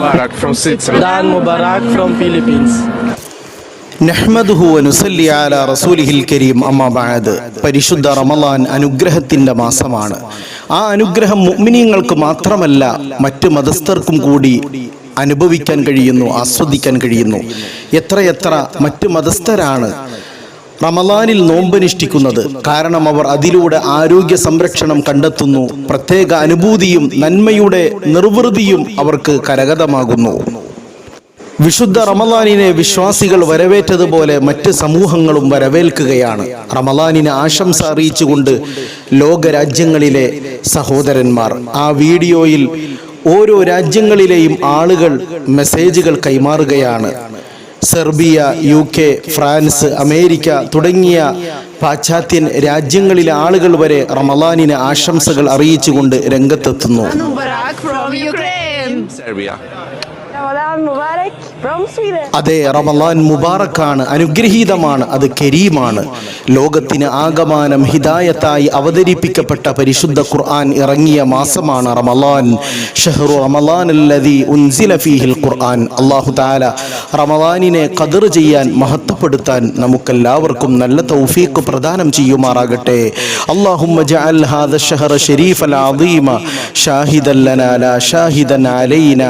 Barak from Switzerland. Dan Mubarak from Philippines. നഹ്മദുഹു അനുസല്ലി അല റസൂലിഹിൽ കരീം അമ്മാബാദ് ബഅദ് പരിശുദ്ധ റമലാൻ അനുഗ്രഹത്തിന്റെ മാസമാണ് ആ അനുഗ്രഹം മുഅ്മിനീങ്ങൾക്ക് മാത്രമല്ല മറ്റ് മതസ്ഥർക്കും കൂടി അനുഭവിക്കാൻ കഴിയുന്നു ആസ്വദിക്കാൻ കഴിയുന്നു എത്രയെത്ര മറ്റ് മതസ്ഥരാണ് റമലാനിൽ നോമ്പനുഷ്ഠിക്കുന്നത് കാരണം അവർ അതിലൂടെ ആരോഗ്യ സംരക്ഷണം കണ്ടെത്തുന്നു. പ്രത്യേക അനുഭൂതിയും നന്മയുടെ നിർവൃതിയും അവർക്ക് കരഗതമാകുന്നു. വിശുദ്ധ റമലാനിനെ വിശ്വാസികൾ വരവേറ്റതുപോലെ മറ്റ് സമൂഹങ്ങളും വരവേൽക്കുകയാണ്. റമലാനിന് ആശംസ അറിയിച്ചുകൊണ്ട് ലോകരാജ്യങ്ങളിലെ സഹോദരന്മാർ ആ വീഡിയോയിൽ ഓരോ രാജ്യങ്ങളിലെയും ആളുകൾ മെസ്സേജുകൾ കൈമാറുകയാണ്. Serbia U K France America തുടങ്ങിയ പാശ്ചാത്യൻ രാജ്യങ്ങളിലെ ആളുകൾ വരെ റമലാനിന് ആശംസകൾ അറിയിച്ചുകൊണ്ട് രംഗത്തെത്തുന്നു. Mubarak from Ukraine. Serbia. Ramadan Mubarak from Sweden. അതെ റമലാൻ മുബാറക്കാണ് അനുഗ്രഹീതമാണ് അത് കരീമാണ് ലോകത്തിന് ആകമാനം ഹിദായത്തായി അവതരിപ്പിക്കപ്പെട്ട പരിശുദ്ധ ഖുർആൻ ഇറങ്ങിയ മാസമാണ് റമലാൻ ഷഹ്റു റമലാൻ അല്ലദീ ഉൻസില ഫീഹിൽ ഖുർആൻ അല്ലാഹു തആല റമലാനിനെ ഖദർ ചെയ്യാൻ മഹത്വപ്പെടുത്താൻ നമുക്കെല്ലാവർക്കും നല്ല തൗഫീഖ് പ്രദാനം ചെയ്യുമാറാകട്ടെ അല്ലാഹുമ്മ ജഅൽ ഹാദ الشهر الشريف العظيم شاهدا لنا لا شاهدا علينا